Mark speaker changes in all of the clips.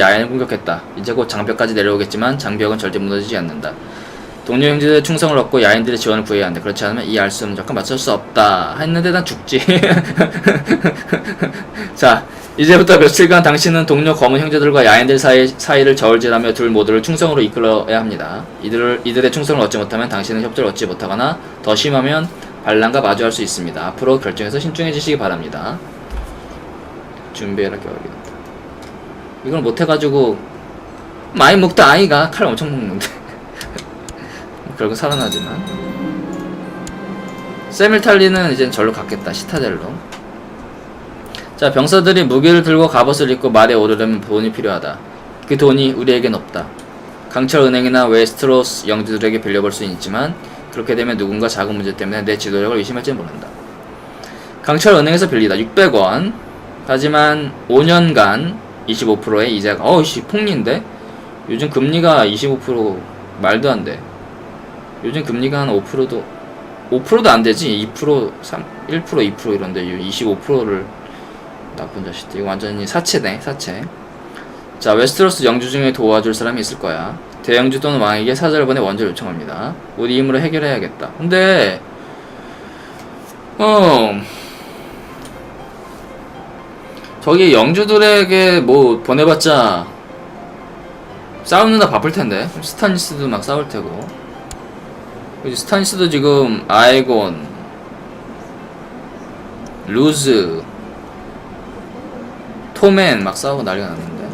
Speaker 1: 야인을 공격했다. 이제 곧 장벽까지 내려오겠지만 장벽은 절대 무너지지 않는다. 동료 형제들의 충성을 얻고 야인들의 지원을 구해야 한다. 그렇지 않으면 이 알수 없는 적과 맞설 수 없다. 했는데 난 죽지. 자, 이제부터 며칠간 당신은 동료 검은 형제들과 야인들 사이, 사이를 저울질하며 둘 모두를 충성으로 이끌어야 합니다. 이들을, 이들의 충성을 얻지 못하면 당신은 협조를 얻지 못하거나 더 심하면 반란과 마주할 수 있습니다. 앞으로 결정해서 신중해지시기 바랍니다. 준비해라 겨울이다. 이걸 못해가지고 많이 먹다 아이가 칼 엄청 먹는데. 결국 살아나지만. 세밀탈리는 이젠 절로 갔겠다 시타델로. 자 병사들이 무기를 들고 갑옷을 입고 말에 오르려면 돈이 필요하다. 그 돈이 우리에겐 없다. 강철 은행이나 웨스트로스 영주들에게 빌려볼 수는 있지만 그렇게 되면 누군가 자금 문제 때문에 내 지도력을 의심할지 모른다. 강철 은행에서 빌리다. 600원. 하지만 5년간 25%의 이자가 어이씨 폭리인데 요즘 금리가 25% 말도 안 돼. 요즘 금리가 한 5%도 5%도 안 되지. 2% 3 1% 2% 이런데 25%를 나쁜 자식들. 이거 완전히 사채네, 사채. 자, 웨스트로스 영주 중에 도와줄 사람이 있을 거야. 대영주 또는 왕에게 사절을 보내 원조를 요청합니다. 우리 힘으로 해결해야겠다. 근데 어 저기 영주들에게 뭐 보내봤자 싸우는다 바쁠 텐데. 스타니스도 막 싸울 테고. 그지 스타니스도 지금 아에곤 루즈 토맨 막 싸우고 난리가 났는데.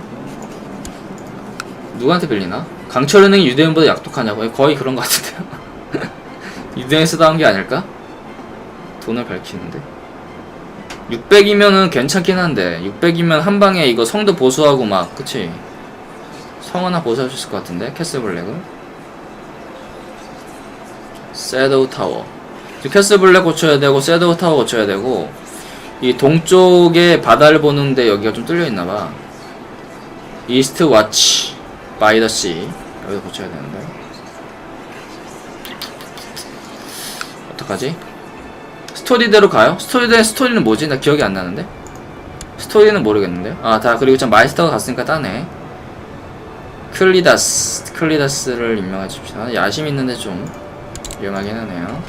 Speaker 1: 누구한테 빌리나? 강철 은행이 유대인보다 약독하냐고. 거의 그런 것 같은데요. 유대인에서 나온 게 아닐까? 돈을 밝히는데 600이면은 괜찮긴 한데 600이면 한 방에 이거 성도 보수하고 막 그치? 성 하나 보수할 수 있을 것 같은데 캐슬블랙을 섀도우 타워. 캐슬블랙 고쳐야 되고 섀도우 타워 고쳐야 되고 이 동쪽에 바다를 보는데 여기가 좀 뚫려 있나봐. 이스트 와치 바이 더씨. 여기서 고쳐야 되는데. 어떡하지? 스토리대로 가요? 스토리대 스토리는 뭐지? 나 기억이 안 나는데. 스토리는 모르겠는데. 아, 다 그리고 참 마이스터가 갔으니까 따네. 클리다스, 클리다스를 임명해 줍시다. 야심 있는데 좀 위험하긴 하네요.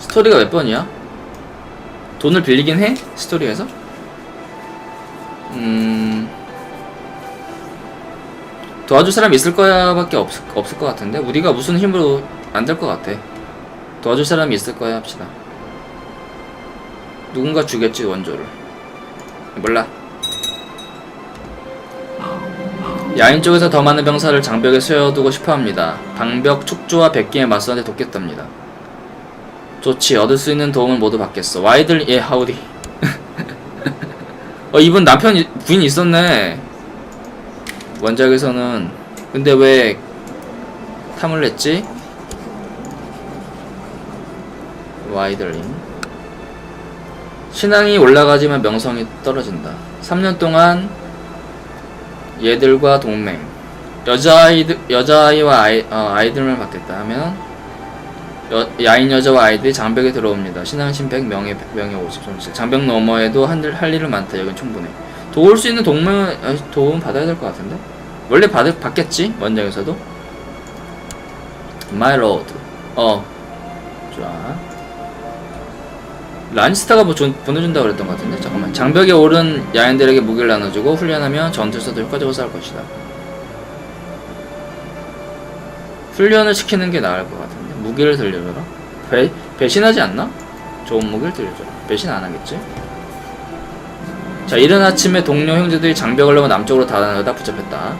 Speaker 1: 스토리가 몇 번이야? 돈을 빌리긴 해? 스토리에서? 음. 도와줄 사람 있을 거야 밖에 없, 없을 것 같은데 우리가 무슨 힘으로 안 될 것 같아 도와줄 사람이 있을 거야 합시다. 누군가 주겠지 원조를. 몰라. 야인 쪽에서 더 많은 병사를 장벽에 세워두고 싶어합니다. 방벽 축조와 백기에 맞서는데 돕겠답니다. 좋지. 얻을 수 있는 도움을 모두 받겠어. 와이들 예 하우디. 어 이분 남편 이- 부인 있었네. 원작에서는 근데 왜 탐을 냈지? 와이들링. 신앙이 올라가지만 명성이 떨어진다. 3년 동안 얘들과 동맹 여자아이들 여자아이와 아이, 어, 아이들만 받겠다 하면 여, 야인 여자와 아이들이 장벽에 들어옵니다. 신앙심 100 명예 명예 50 손실. 장벽 너머에도 한들 할 일은 많다. 여긴 충분해. 도울 수 있는 동맹 아, 도움 받아야 될 것 같은데? 원래 받, 받겠지? 원작에서도? My Lord. 어. 좋아 란스타가 뭐 전- 보내준다고 그랬던 것 같은데? 잠깐만. 장벽에 오른 야인들에게 무기를 나눠주고 훈련하면 전투에서도 효과적으로 싸울 것이다. 훈련을 시키는 게 나을 것 같은데? 무기를 들려줘라? 배, 배신하지 않나? 좋은 무기를 들려줘라. 배신 안 하겠지? 자 이른 아침에 동료 형제들이 장벽을 넘어 남쪽으로 달아나다 붙잡혔다.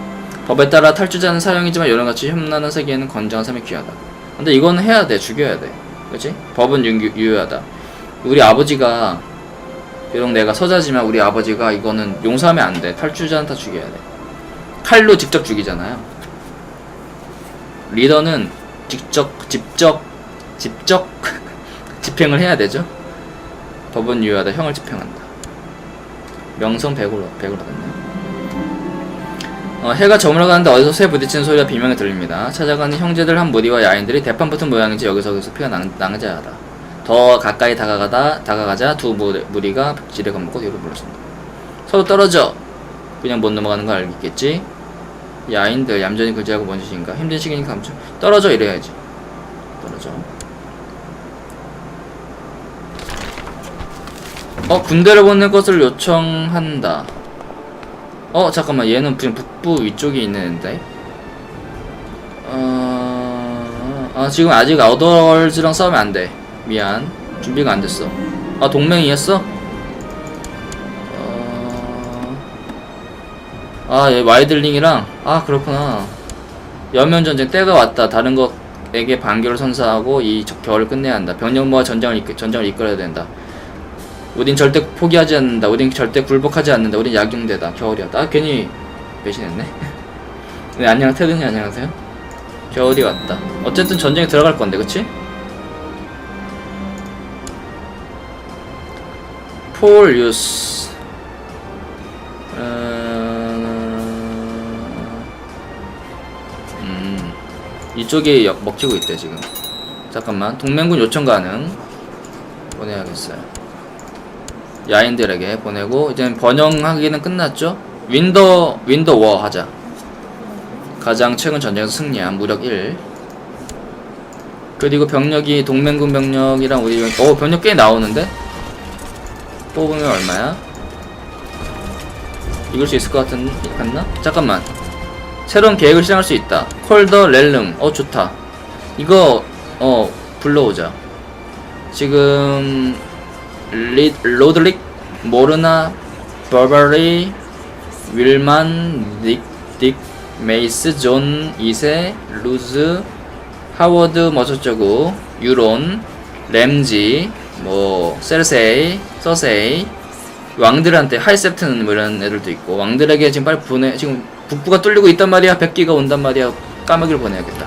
Speaker 1: 법에 따라 탈주자는 사형이지만 요런같이 험난한 세계에는 건장한 삶이 귀하다. 근데 이거는 해야 돼. 죽여야 돼. 그치? 법은 유, 유효하다 우리 아버지가 비록 내가 서자지만 우리 아버지가 이거는 용서하면 안 돼. 다 죽여야 돼. 칼로 직접 죽이잖아요. 리더는 직접 직접 직접 집행을 해야 되죠. 법은 유효하다. 형을 집행한다. 명성 100으로 100으로 됐네. 어, 해가 저물어가는데 어디서 새 부딪히는 소리가 비명에 들립니다. 찾아가는 형제들 한 무리와 야인들이 대판 붙은 모양인지 여기저기서 피가 낭, 낭자하다. 더 가까이 다가가다 다가가자 두 무- 무리가 벽지를 겁먹고 뒤로 물러선다. 서로 떨어져. 그냥 못 넘어가는 거 알겠지? 야인들 얌전히 그지하고 뭔 짓인가? 힘든 시기니까 감춰 떨어져 이래야지. 떨어져. 어 군대를 보낼 것을 요청한다. 어 잠깐만. 얘는 지금 북부 위쪽에 있는 앤데. 어... 아 지금 아직 아우더월즈랑 싸우면 안 돼 미안. 준비가 안 됐어. 아 동맹이었어? 어... 아얘 와이들링이랑? 아 그렇구나. 연면전쟁 때가 왔다. 다른 것에게 반격을 선사하고 이 저- 겨울을 끝내야 한다. 병력모아 전장을, 이끌, 전장을 이끌어야 된다. 우린 절대 포기하지 않는다. 우린 절대 굴복하지 않는다. 우린 약용대다. 겨울이었다. 아 괜히 배신했네. 네 안녕 테드님 안녕하세요. 겨울이 왔다. 어쨌든 전쟁에 들어갈 건데 그치? 폴 유스. 어... 음 이쪽에 역- 먹히고 있대 지금. 잠깐만 동맹군 요청 가능. 보내야겠어요. 야인들에게 보내고 이제 번영하기는 끝났죠? 윈더 윈더 워 하자. 가장 최근 전쟁에서 승리한 무력 1 그리고 병력이 동맹군 병력이랑 우리 어 병력 꽤 나오는데 뽑으면 얼마야? 이길 수 있을 것 같은 같나? 잠깐만. 새로운 계획을 시작할 수 있다. 콜더 렐름. 어 좋다. 이거 어 불러오자. 지금 리, 로드릭 모르나 버버리 윌만 닉, 딕 메이스 존 2세 루즈 하워드 뭐 저쩌고 유론 램지 뭐 세르세이 서세이. 왕들한테 하이셉트는 뭐 이런 애들도 있고 왕들에게 지금 빨리 보내 지금 북부가 뚫리고 있단 말이야? 백기가 온단 말이야? 까마귀를 보내야겠다.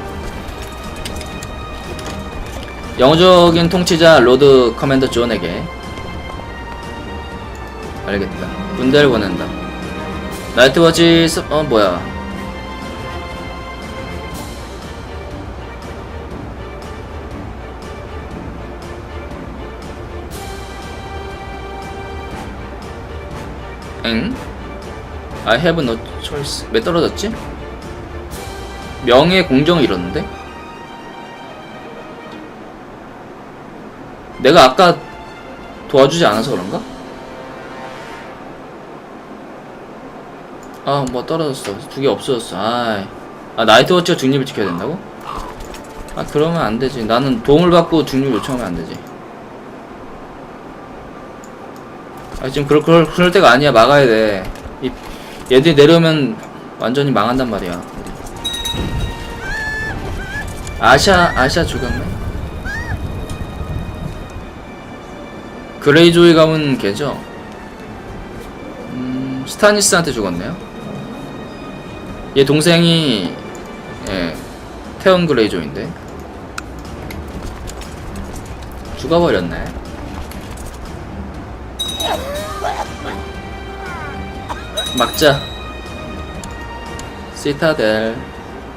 Speaker 1: 영어적인 통치자 로드 커맨더 존에게 알겠다. 군대를 보낸다. 나이트워치 스- 어 뭐야 엥? I have no choice 왜 떨어졌지? 명예 공정을 잃었는데? 내가 아까 도와주지 않아서 그런가? 아, 뭐 떨어졌어. 두 개 없어졌어. 아, 아 나이트워치가 중립을 지켜야 된다고? 아, 그러면 안 되지. 나는 도움을 받고 중립 요청하면 안 되지. 아, 지금 그럴, 그럴, 그럴 때가 아니야. 막아야 돼. 이, 얘들이 내려오면 완전히 망한단 말이야. 아샤, 아샤 죽었네? 그레이조이 가문 걔죠? 음, 스타니스한테 죽었네요. 얘 동생이 예, 태원 그레이조인데 죽어버렸네. 막자. 시타델.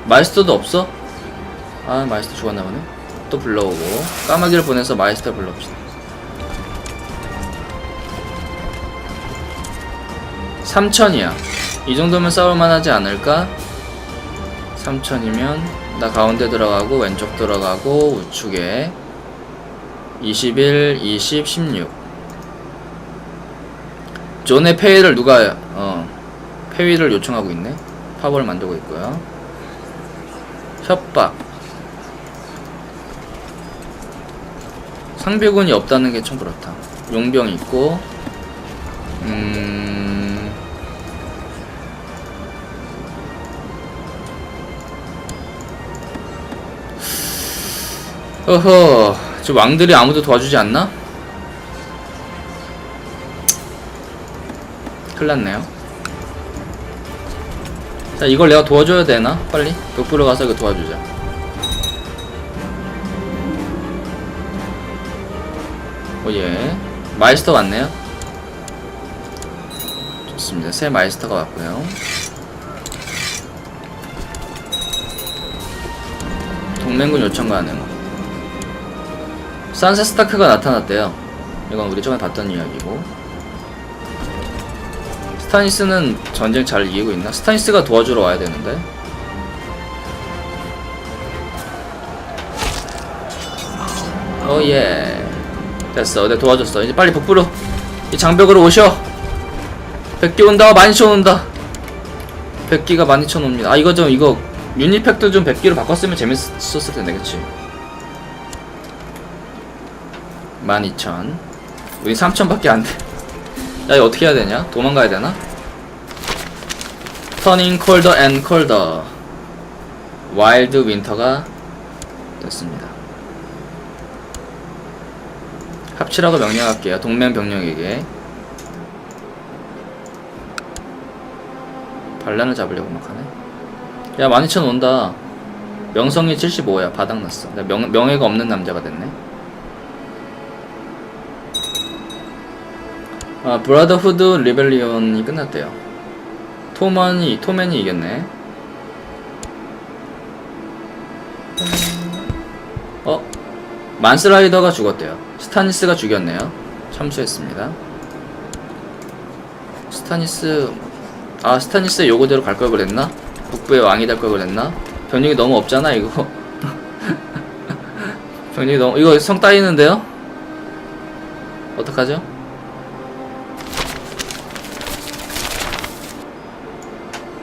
Speaker 1: 마이스터도 없어? 아 마이스터 죽었나 보네. 또 불러오고 까마귀를 보내서 마이스터 불러봅시다. 3천이야. 이 정도면 싸울만 하지 않을까? 3천이면 나 가운데 들어가고 왼쪽 들어가고 우측에 21, 20, 16 존의 폐위를 누가 어 폐위를 요청하고 있네? 파벌을 만들고 있고요. 협박. 상비군이 없다는 게좀 그렇다. 용병 있고 음 어허, 저 왕들이 아무도 도와주지 않나? 큰일 났네요. 자, 이걸 내가 도와줘야 되나? 빨리? 벽부로 가서 이거 도와주자. 오예. 마이스터 왔네요. 좋습니다. 새 마이스터가 왔고요. 동맹군 요청 가능. 산세 스타크가 나타났대요. 이건 우리 전에 봤던 이야기고. 스타니스는 전쟁 잘 이기고 있나? 스타니스가 도와주러 와야 되는데. 오예. 됐어. 내가 도와줬어. 이제 빨리 북부로 이 장벽으로 오셔. 백기 온다. 만이천 온다. 백기가 만이천 옵니다. 아 이거 좀 이거 유니팩도 좀 백기로 바꿨으면 재밌었을 텐데, 그치? 12,000 우리 3,000밖에 안 돼. 야, 이거 어떻게 해야 되냐? 도망가야 되나? Turning colder and colder. 와일드 윈터가 됐습니다. 합치라고 명령할게요. 동맹 병력에게. 반란을 잡으려고 막 하네. 야, 12,000 온다. 명성이 75야. 바닥났어. 나 명, 명예가 없는 남자가 됐네. 아, 브라더후드 리벨리온이 끝났대요. 토먼이, 토맨이 이겼네. 어? 만스라이더가 죽었대요. 스타니스가 죽였네요. 참수했습니다. 스타니스, 아, 스타니스 요거대로 갈 걸 그랬나? 북부의 왕이 될 걸 그랬나? 병력이 너무 없잖아, 이거. 병력이 너무, 이거 성 따이는데요? 어떡하죠?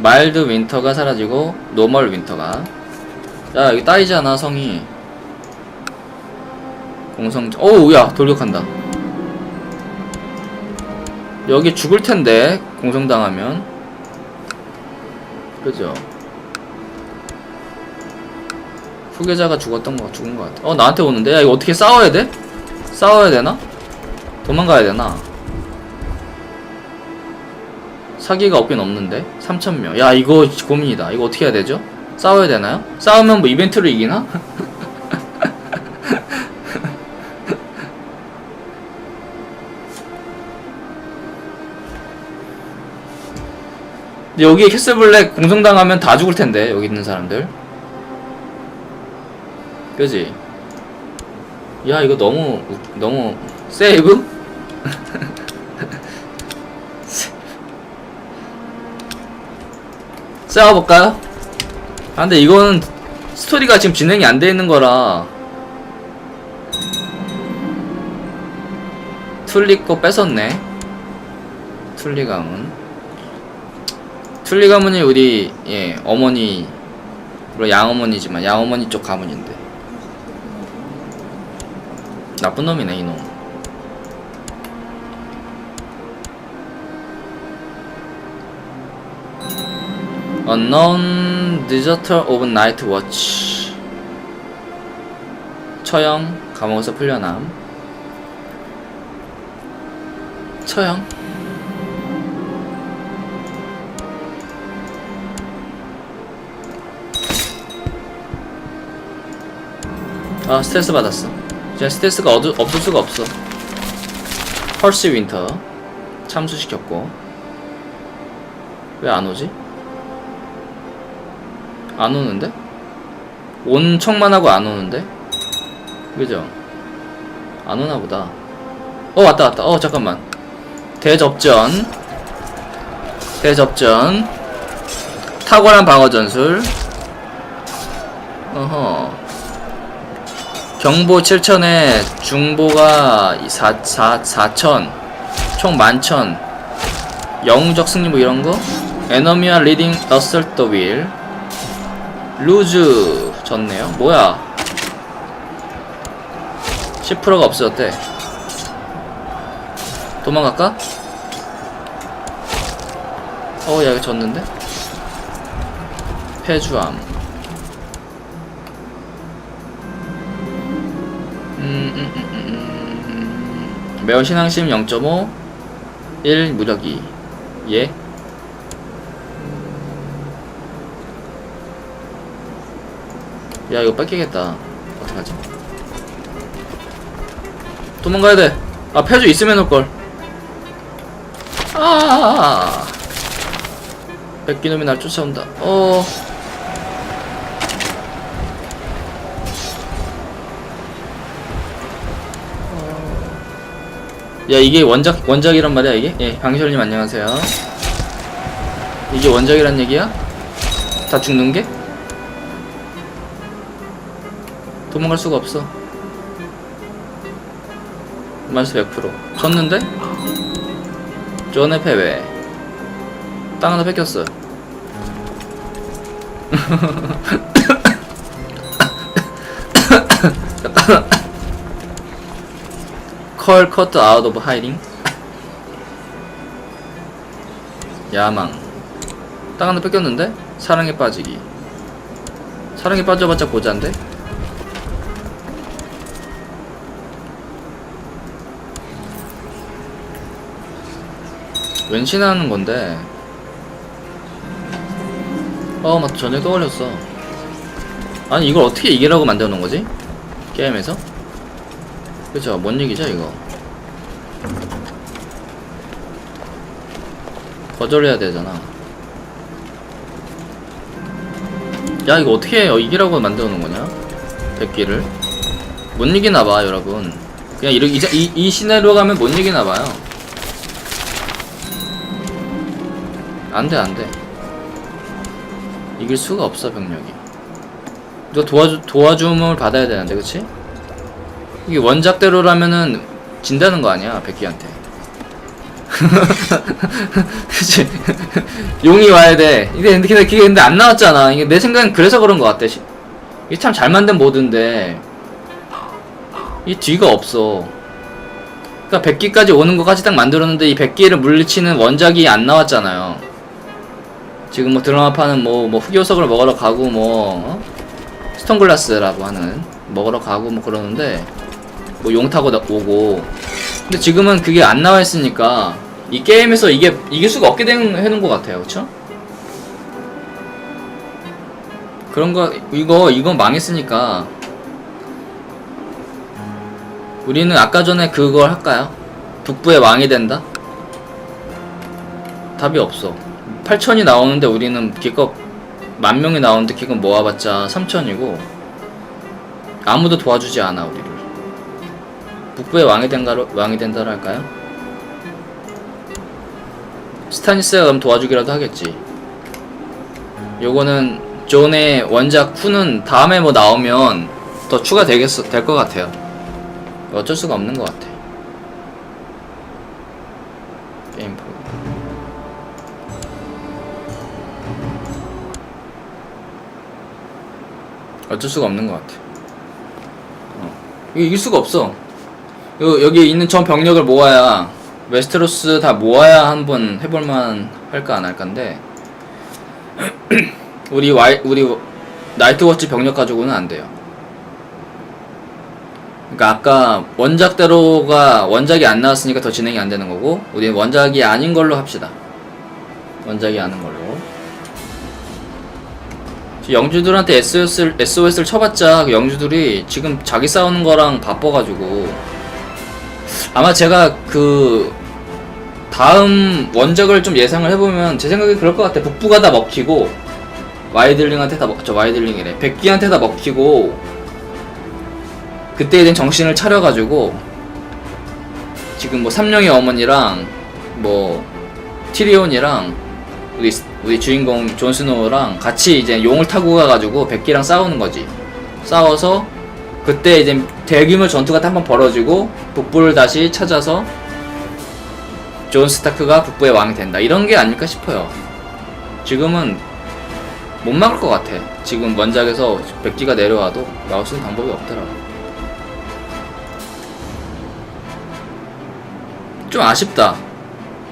Speaker 1: 마일드 윈터가 사라지고 노멀 윈터가. 야 여기 따이잖아 성이. 공성 오우 야 돌격한다. 여기 죽을 텐데 공성당하면. 그죠? 후계자가 죽었던 거 죽은 거 같아. 어 나한테 오는데? 야 이거 어떻게 싸워야 돼? 싸워야 되나? 도망가야 되나? 사기가 없긴 없는데 3천명 야 이거 고민이다 이거 어떻게 해야 되죠? 싸워야 되나요? 싸우면 뭐 이벤트로 이기나? 여기에 캐슬블랙 공성당하면 다 죽을 텐데 여기 있는 사람들 그지? 야 이거 너무 웃- 너무 세이브? 싸워볼까요? 아 근데 이거는 스토리가 지금 진행이 안 돼 있는 거라 툴리 거 뺏었네. 툴리 가문. 툴리 가문이 우리 예 어머니 물론 양어머니지만 양어머니 쪽 가문인데. 나쁜 놈이네 이놈 Unknown Deserter of Night Watch. 처형 감옥에서 풀려남. 처형. 아 스트레스 받았어. 진짜 스트레스가 어두, 없을 수가 없어. 펄시 윈터. 참수시켰고. 왜 안 오지? 안 오는데? 온 척만 하고 안 오는데? 그죠? 안 오나 보다. 어, 왔다, 왔다. 어, 잠깐만. 대접전. 대접전. 탁월한 방어 전술. 어허. 경보 7천에 중보가 4, 4, 4천. 총 만천. 영웅적 승리 뭐 이런 거? 에너미와 리딩 어설트 윌. 루즈 졌네요. 뭐야? 10%가 없어졌대. 도망갈까? 어, 야, 이거 졌는데? 폐주함. 음, 음, 음, 음, 음. 매운 신앙심 0.5, 1 무력이. 예? 야 이거 뺏기겠다. 어떡하지? 도망가야 돼아 폐주 있으면 올걸. 아! 뺏기놈이 날 쫓아온다. 어. 야 이게 원작 원작이란 말이야 이게? 예 방시님 안녕하세요. 이게 원작이란 얘기야? 다 죽는 게? 도망갈 수가 없어. 마이너스 100%. 졌는데? 존의 패배. 땅 하나 뺏겼어. 컬 커트 아웃 오브 하이딩 야망 땅 하나 뺏겼는데? 사랑에 빠지기 사랑에 빠져봤자 고자인데? 웬신하는 건데 어 맞다 전에 떠올렸어 아니 이걸 어떻게 이기라고 놓은 거지? 게임에서? 그쵸 뭔 얘기죠 이거 거절해야 되잖아 야 이거 어떻게 해? 이기라고 놓은 거냐? 백기를 못 이기나봐 여러분 그냥 이렇게 이, 이, 이 시나리오 가면 못 이기나봐요 안돼 안돼. 이길 수가 없어 병력이. 너 도와주, 도와줌을 받아야 되는데 그치? 이게 원작대로라면은 진다는 거 아니야 백기한테. 그치? 용이 와야 돼. 이게 근데 그게 근데 안 나왔잖아. 이게 내 생각엔 그래서 그런 거 같아 시- 이게 참 잘 만든 모드인데. 이 뒤가 없어. 그니까 백기까지 오는 것까지 딱 만들었는데 이 백기를 물리치는 원작이 안 나왔잖아요 지금 뭐 드라마파는 뭐, 뭐 흑요석을 먹으러 가고 뭐 어? 스톤글라스라고 하는 먹으러 가고 뭐 그러는데 뭐 용 타고 나- 오고 근데 지금은 그게 안 나와 있으니까 이 게임에서 이게 이길 수가 없게 된 해놓은 것 같아요 그쵸? 그런 거 이거 이거 망했으니까 우리는 아까 전에 그걸 할까요? 북부의 왕이 된다? 답이 없어 8천이 나오는데 우리는 기껏 만 명이 나오는데 기껏 모아봤자 3천이고 아무도 도와주지 않아 우리를 북부의 왕이 된다로 왕이 된다로 할까요? 스타니스가 그럼 도와주기라도 하겠지. 요거는 존의 원작 후는 다음에 뭐 나오면 더 추가 되겠어 될것 같아요. 어쩔 수가 없는 것 같아. 게임 프 어쩔 수가 없는 것 같아. 어. 이길 수가 없어. 요, 여기 있는 전 병력을 모아야 웨스테로스 다 모아야 한번 해볼만 할까 안 할까인데 우리 와이 우리 나이트워치 병력 가지고는 안 돼요. 그러니까 아까 원작대로가 원작이 안 나왔으니까 더 진행이 안 되는 거고 우리 원작이 아닌 걸로 합시다. 원작이 아닌 걸로. 영주들한테 SOS를, SOS를 쳐봤자 그 영주들이 지금 자기 싸우는 거랑 바빠가지고 아마 제가 그 다음 원작을 좀 예상을 해보면 제 생각에 그럴 것 같아. 북부가 다 먹히고 와이들링한테 다 먹죠. 와이들링이래. 백기한테 다 먹히고 그때 이제 정신을 차려가지고 지금 뭐 삼룡의 어머니랑 뭐 티리온이랑 우리 우리 주인공 존 스노우랑 같이 이제 용을 타고 가가지고 백기랑 싸우는 거지. 싸워서 그때 이제 대규모 전투가 한 번 벌어지고 북부를 다시 찾아서 존 스타크가 북부의 왕이 된다. 이런 게 아닐까 싶어요. 지금은 못 막을 것 같아. 지금 원작에서 백기가 내려와도 막을 수 있는 방법이 없더라고. 좀 아쉽다.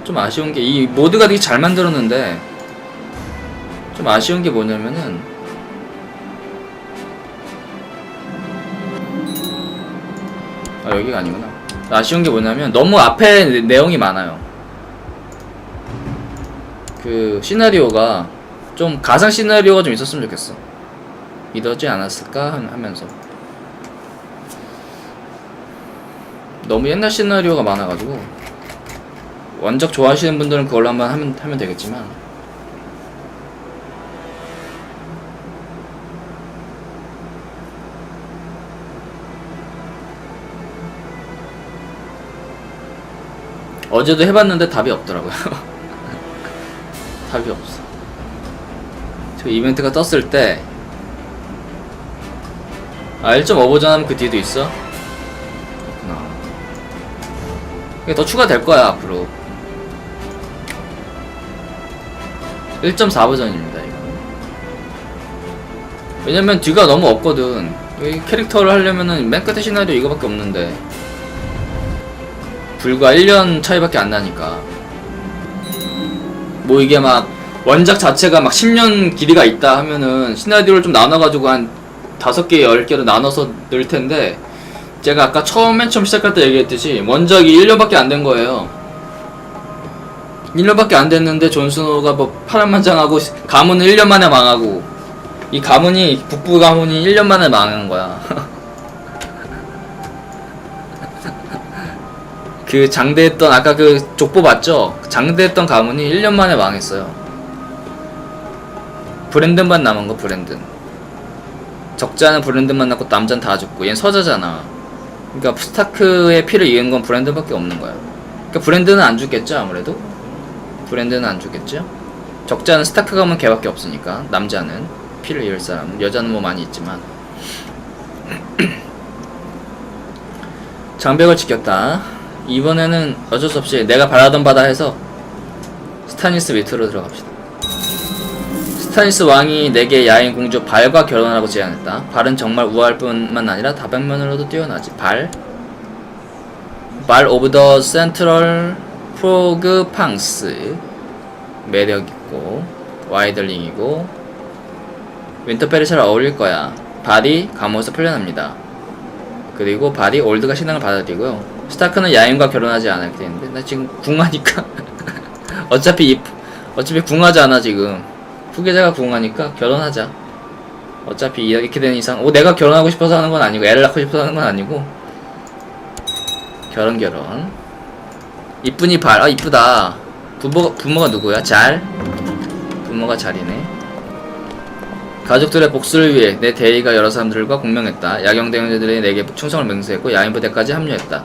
Speaker 1: 좀 아쉬운 게 이 모드가 되게 잘 만들었는데 좀 아쉬운 게 뭐냐면은 아 여기가 아니구나. 아쉬운 게 뭐냐면 너무 앞에 내- 내용이 많아요. 그 시나리오가 좀 가상 시나리오가 좀 있었으면 좋겠어. 이러지 않았을까 하- 하면서. 너무 옛날 시나리오가 많아가지고 원작 좋아하시는 분들은 그걸로 한번 하면, 하면 되겠지만 어제도 해봤는데 답이 없더라고요 답이 없어 저 이벤트가 떴을 때 아, 1.5 버전 하면 그 뒤에도 있어? 그렇구나. 이게 더 추가될 거야, 앞으로. 1.4 버전입니다, 이거. 왜냐면 뒤가 너무 없거든. 이 캐릭터를 하려면은 맨 끝에 시나리오 이거밖에 없는데. 불과 1년 차이밖에 안 나니까. 뭐 이게 막 원작 자체가 막 10년 길이가 있다 하면은 시나리오를 좀 나눠가지고 한 5개, 10개로 나눠서 넣을 텐데 제가 아까 처음 맨 처음 시작할 때 얘기했듯이 원작이 1년밖에 안 된 거예요. 1년밖에 안 됐는데 존스노가 뭐 파란만장하고 가문은 1년 만에 망하고 이 가문이 북부 가문이 1년 만에 망한 거야. 그 장대했던 아까 그 족보 봤죠? 장대했던 가문이 1년 만에 망했어요. 브랜든만 남은 거 브랜든. 적자는 브랜든만 남고 남자는 다 죽고 얘는 서자잖아. 그러니까 스타크의 피를 이은 건 브랜든밖에 없는 거야. 그러니까 브랜드는 안 죽겠죠 아무래도. 브랜드는 안 죽겠죠. 적자는 스타크 가문 걔밖에 없으니까 남자는 피를 이을 사람, 여자는 뭐 많이 있지만. 장벽을 지켰다. 이번에는 어쩔 수 없이 내가 바라던 바다 해서 스타니스 밑으로 들어갑시다. 스타니스 왕이 내게 야인 공주 발과 결혼하라고 제안했다. 발은 정말 우아할 뿐만 아니라 다방면으로도 뛰어나지. 발. 발 오브 더 센트럴 프로그 팡스. 매력 있고 와이들링이고 윈터펠이 잘 어울릴 거야. 발이 감옥에서 풀려납니다. 그리고 발이 올드가 신앙을 받아들이고요. 스타크는 야인과 결혼하지 않을 텐데. 나 지금 궁하니까. 어차피 이, 어차피 궁하지 않아 지금. 후계자가 궁하니까 결혼하자. 어차피 이렇게 되는 이상. 어, 내가 결혼하고 싶어서 하는 건 아니고 애를 낳고 싶어서 하는 건 아니고. 결혼 결혼. 이쁜이 발 아 이쁘다. 부모 부모가 누구야? 잘? 부모가 잘이네. 가족들의 복수를 위해 내 대의가 여러 사람들과 공명했다. 야경 대원들이 내게 충성을 맹세했고 야인 부대까지 합류했다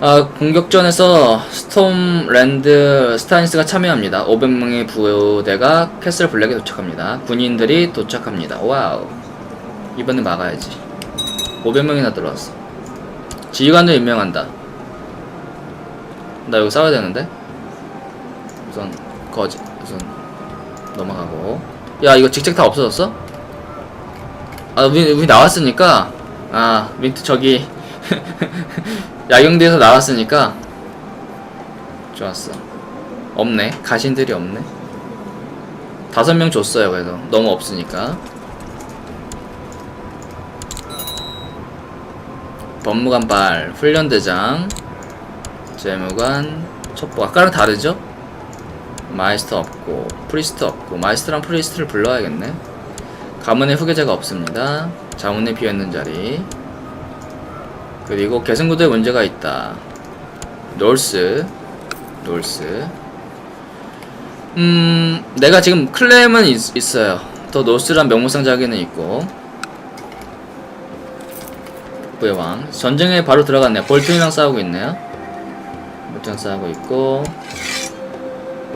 Speaker 1: 아, 공격전에서 스톰랜드 스타니스가 참여합니다. 500명의 부대가 캐슬 블랙에 도착합니다. 군인들이 도착합니다. 와우. 이번에 막아야지. 500명이나 들어왔어. 지휘관도 임명한다. 나 여기 싸워야 되는데? 우선 거지. 우선 넘어가고. 야, 이거 직책 다 없어졌어? 아, 우리, 우리 나왔으니까. 아, 민트 저기. 야경대에서 나왔으니까 좋았어. 없네. 가신들이 없네. 다섯 명 줬어요 그래도. 너무 없으니까. 법무관 발 훈련대장 재무관 첩보 아까랑 다르죠? 마이스터 없고 프리스트 없고 마이스터랑 프리스트를 불러야겠네. 가문의 후계자가 없습니다. 자문에 비어있는 자리 그리고 계승구도에 문제가 있다. 놀스, 놀스. 음, 내가 지금 클램은 있, 있어요. 더 노스란 명무상 자기는 있고. 북부의 왕. 전쟁에 바로 들어갔네요. 볼튼이랑 싸우고 있네요. 볼튼이랑 싸우고 있고.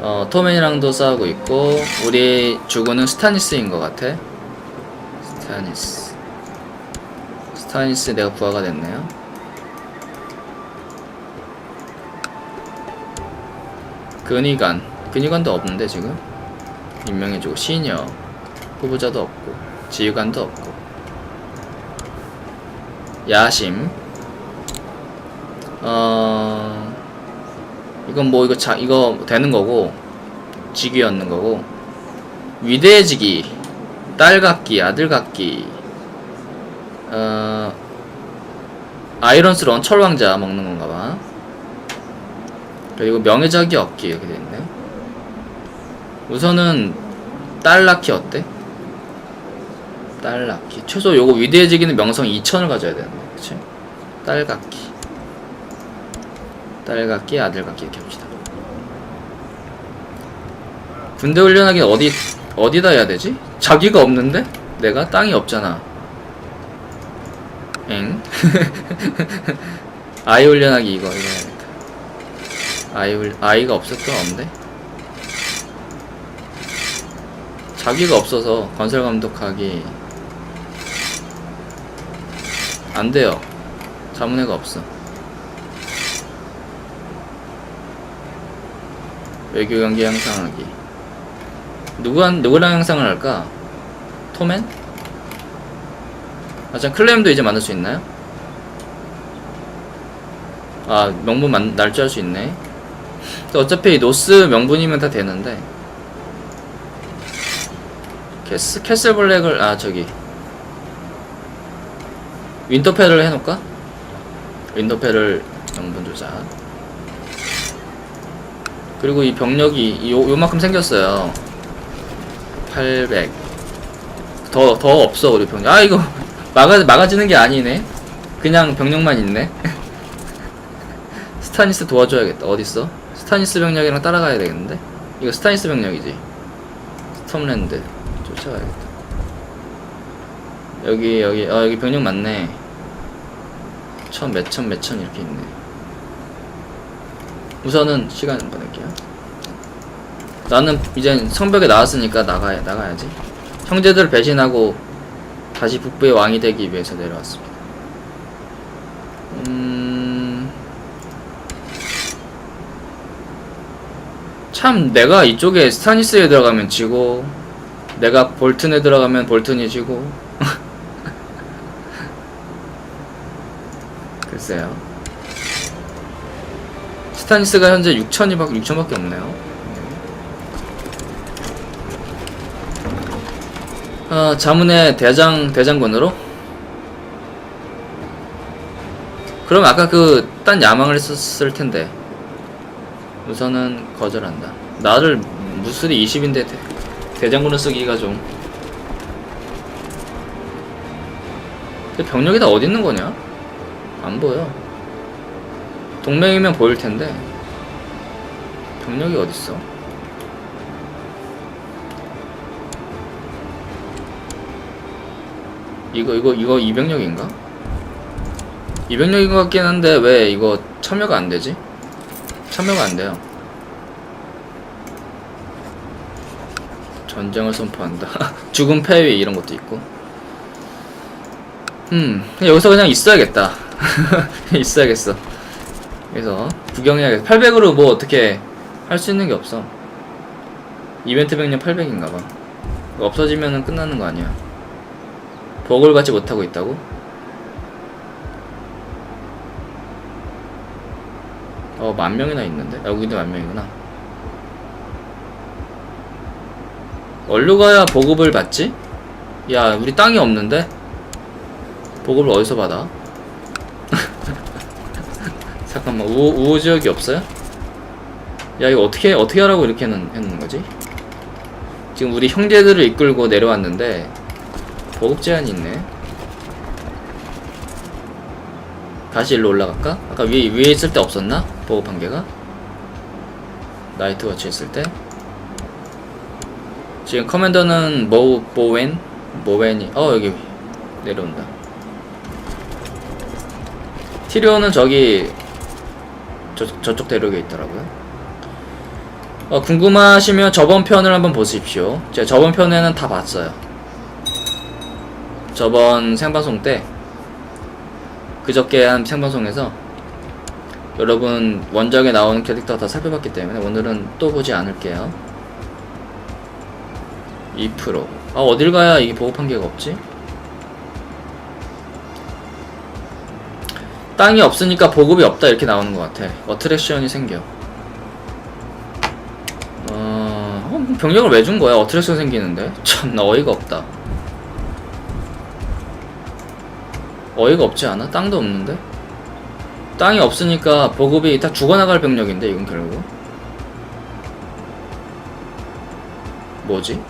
Speaker 1: 어, 토맨이랑도 싸우고 있고. 우리 주군은 스타니스인 것 같아. 스타니스. 스타니스 내가 부하가 됐네요. 근위관 근위관도 없는데 지금? 임명해주고 시니어 후보자도 없고 지휘관도 없고. 야심. 어 이건 뭐 이거 자 이거 되는 거고 직위 얻는 거고. 위대해지기 딸 같기 아들 같기. 어 아이런스런 철왕자 먹는 건가 봐 그리고 명예자기 얻기 이렇게 돼있네 우선은 딸 낳기 어때? 딸 낳기 최소 요거 위대해지기는 명성 2000을 가져야 되는데 그치? 딸 갖기 딸 갖기 아들 갖기 이렇게 합시다 군대 훈련하기 어디 어디다 해야 되지? 자기가 없는데? 내가 땅이 없잖아 엥? 아이 훈련하기 이거 이거 아이 훌 아이가 없었던 없네 자기가 없어서 건설 감독하기 안 돼요. 자문회가 없어. 외교 관계 향상하기. 누구한 누구랑 향상을 할까? 토맨? 아, 참 클레임도 이제 만들 수 있나요? 아, 명분 만, 날조할 수 있네. 어차피 노스 명분이면 다 되는데. 캐스, 캐슬 블랙을, 아, 저기. 윈터펠을 해놓을까? 윈터펠을 명분 조작. 그리고 이 병력이 요, 요만큼 생겼어요. 800. 더, 더 없어, 우리 병력. 아, 이거, 막아, 막아지는 게 아니네. 그냥 병력만 있네. 스타니스 도와줘야겠다. 어딨어? 스타니스 병력이랑 따라가야 되겠는데? 이거 스타니스 병력이지. 스톰랜드. 쫓아가야겠다. 여기, 여기, 어, 여기 병력 많네. 천, 몇천, 몇천 이렇게 있네. 우선은 시간 보낼게요. 나는 이제 성벽에 나왔으니까 나가야, 나가야지. 형제들 배신하고 다시 북부의 왕이 되기 위해서 내려왔습니다. 음... 참 내가 이쪽에 스타니스에 들어가면 지고 내가 볼튼에 들어가면 볼튼이 지고. 글쎄요. 스타니스가 현재 6천이 밖 6천밖에 없네요. 아 자문의 대장 대장군으로? 그럼 아까 그 딴 야망을 했었을 텐데 우선은 거절한다. 나를 무술이 20인데 대, 대장군을 쓰기가 좀. 근데 병력이 다 어디 있는 거냐? 안 보여. 동맹이면 보일 텐데 병력이 어디 있어? 이거 이거 이거 이병력인가? 이병력인 것 같긴 한데 왜 이거 참여가 안 되지? 참여가 안 돼요. 전쟁을 선포한다. 죽음 패위 이런 것도 있고. 음, 여기서 그냥 있어야겠다. 있어야겠어. 그래서 구경해야겠다. 800으로 뭐 어떻게 할 수 있는 게 없어. 이벤트 병력 800인가 봐. 없어지면은 끝나는 거 아니야. 복을 받지 못하고 있다고? 어, 만 명이나 있는데? 아, 여기도 만 명이구나. 얼루 가야 보급을 받지? 야, 우리 땅이 없는데? 보급을 어디서 받아? 잠깐만, 우호, 우호 지역이 없어요? 야, 이거 어떻게, 어떻게 하라고 이렇게 해놓은, 해놓는 거지? 지금 우리 형제들을 이끌고 내려왔는데, 보급 제한이 있네. 다시 일로 올라갈까? 아까 위에, 위에 있을 때 없었나? 보급 한 개가? 나이트 워치 있을 때? 지금 커맨더는 모, 모웬? 모웬이, 어, 여기 내려온다. 티리오는 저기, 저, 저쪽 대륙에 있더라고요. 어, 궁금하시면 저번 편을 한번 보십시오. 제가 저번 편에는 다 봤어요. 저번 생방송 때 그저께 한 생방송에서 여러분 원작에 나오는 캐릭터 다 살펴봤기 때문에 오늘은 또 보지 않을게요. 2%아 어딜 가야 이게 보급한 개가 없지? 땅이 없으니까 보급이 없다 이렇게 나오는 것 같아. 어트랙션이 생겨. 어... 어, 병력을 왜 준 거야? 어트랙션 생기는데? 참 나 어이가 없다. 어이가 없지 않아? 땅도 없는데? 땅이 없으니까 보급이 다 죽어나갈 병력인데 이건 결국 뭐지?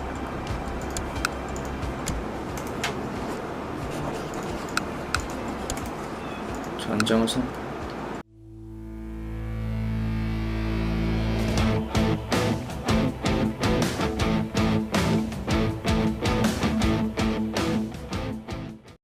Speaker 1: 전쟁을 선